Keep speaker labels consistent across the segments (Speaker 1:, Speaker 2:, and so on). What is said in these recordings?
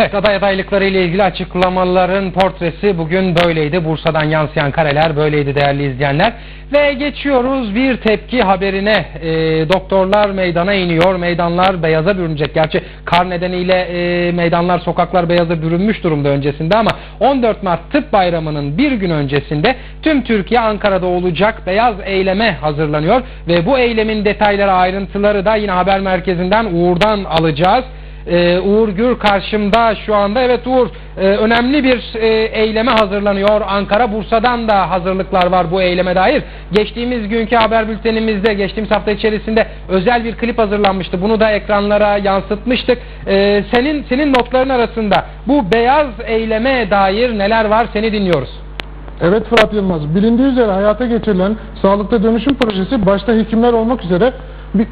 Speaker 1: Evet, aday adaylıkları ile ilgili açıklamaların portresi bugün böyleydi. Bursa'dan yansıyan kareler böyleydi değerli izleyenler. Ve geçiyoruz bir tepki haberine. E, doktorlar meydana iniyor. Meydanlar beyaza bürünecek. Gerçi kar nedeniyle e, meydanlar, sokaklar beyaza bürünmüş durumda öncesinde ama 14 Mart Tıp Bayramı'nın bir gün öncesinde tüm Türkiye Ankara'da olacak beyaz eyleme hazırlanıyor. Ve bu eylemin detayları, ayrıntıları da yine haber merkezinden Uğur'dan alacağız. Ee, Uğur Gür karşımda şu anda. Evet Uğur e, önemli bir e, eyleme hazırlanıyor. Ankara Bursa'dan da hazırlıklar var bu eyleme dair. Geçtiğimiz günkü haber bültenimizde geçtiğimiz hafta içerisinde özel bir klip hazırlanmıştı. Bunu da ekranlara yansıtmıştık. Ee, senin senin notların arasında bu beyaz eyleme dair neler var seni dinliyoruz.
Speaker 2: Evet Fırat Yılmaz, bilindiği üzere hayata geçirilen sağlıkta dönüşüm projesi başta hekimler olmak üzere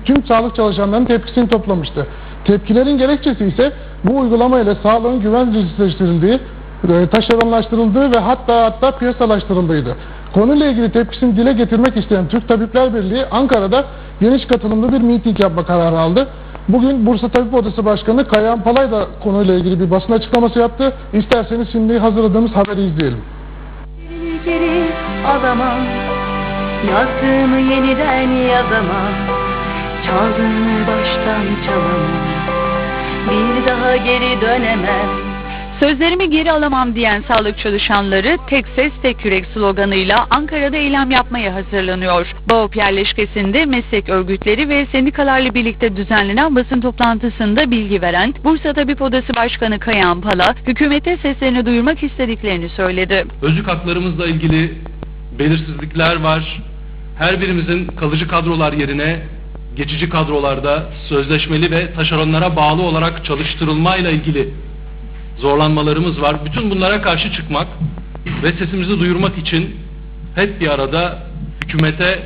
Speaker 2: tüm sağlık çalışanlarının tepkisini toplamıştı. Tepkilerin gerekçesi ise bu uygulama ile sağlığın güvencesizleştirildiği, e, taşeronlaştırıldığı ve hatta hatta piyasalaştırıldığıydı. Konuyla ilgili tepkisini dile getirmek isteyen Türk Tabipler Birliği Ankara'da geniş katılımlı bir miting yapma kararı aldı. Bugün Bursa Tabip Odası Başkanı Kayahan Palay da konuyla ilgili bir basın açıklaması yaptı. İsterseniz şimdi hazırladığımız haberi izleyelim.
Speaker 3: geri yeniden yazamam Çaldığımı baştan çalamam geri dönemem
Speaker 4: Sözlerimi geri alamam diyen sağlık çalışanları tek ses tek yürek sloganıyla Ankara'da eylem yapmaya hazırlanıyor. BAOP yerleşkesinde meslek örgütleri ve sendikalarla birlikte düzenlenen basın toplantısında bilgi veren Bursa Tabip Odası Başkanı Kayan Pala, hükümete seslerini duyurmak istediklerini söyledi.
Speaker 5: Özlük haklarımızla ilgili belirsizlikler var. Her birimizin kalıcı kadrolar yerine geçici kadrolarda sözleşmeli ve taşeronlara bağlı olarak çalıştırılmayla ilgili zorlanmalarımız var. Bütün bunlara karşı çıkmak ve sesimizi duyurmak için hep bir arada hükümete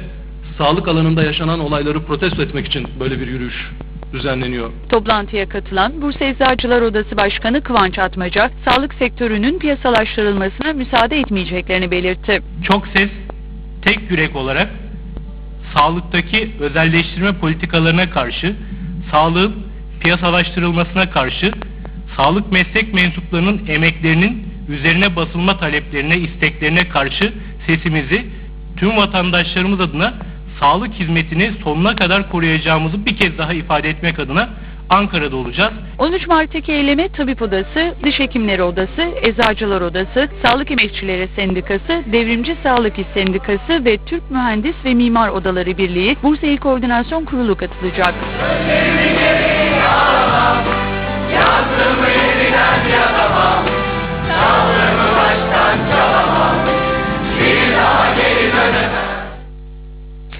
Speaker 5: sağlık alanında yaşanan olayları protesto etmek için böyle bir yürüyüş düzenleniyor.
Speaker 4: Toplantıya katılan Bursa Eczacılar Odası Başkanı Kıvanç Atmaca, sağlık sektörünün piyasalaştırılmasına müsaade etmeyeceklerini belirtti.
Speaker 6: çok ses, tek yürek olarak sağlıktaki özelleştirme politikalarına karşı, sağlığın piyasalaştırılmasına karşı, sağlık meslek mensuplarının emeklerinin üzerine basılma taleplerine, isteklerine karşı sesimizi tüm vatandaşlarımız adına sağlık hizmetini sonuna kadar koruyacağımızı bir kez daha ifade etmek adına Ankara'da olacağız.
Speaker 4: 13 Mart'taki eyleme Tabip Odası, Diş Hekimleri Odası, Eczacılar Odası, Sağlık Emekçileri Sendikası, Devrimci Sağlık İş Sendikası ve Türk Mühendis ve Mimar Odaları Birliği Bursa İl Koordinasyon Kurulu katılacak.
Speaker 3: Yazdığımı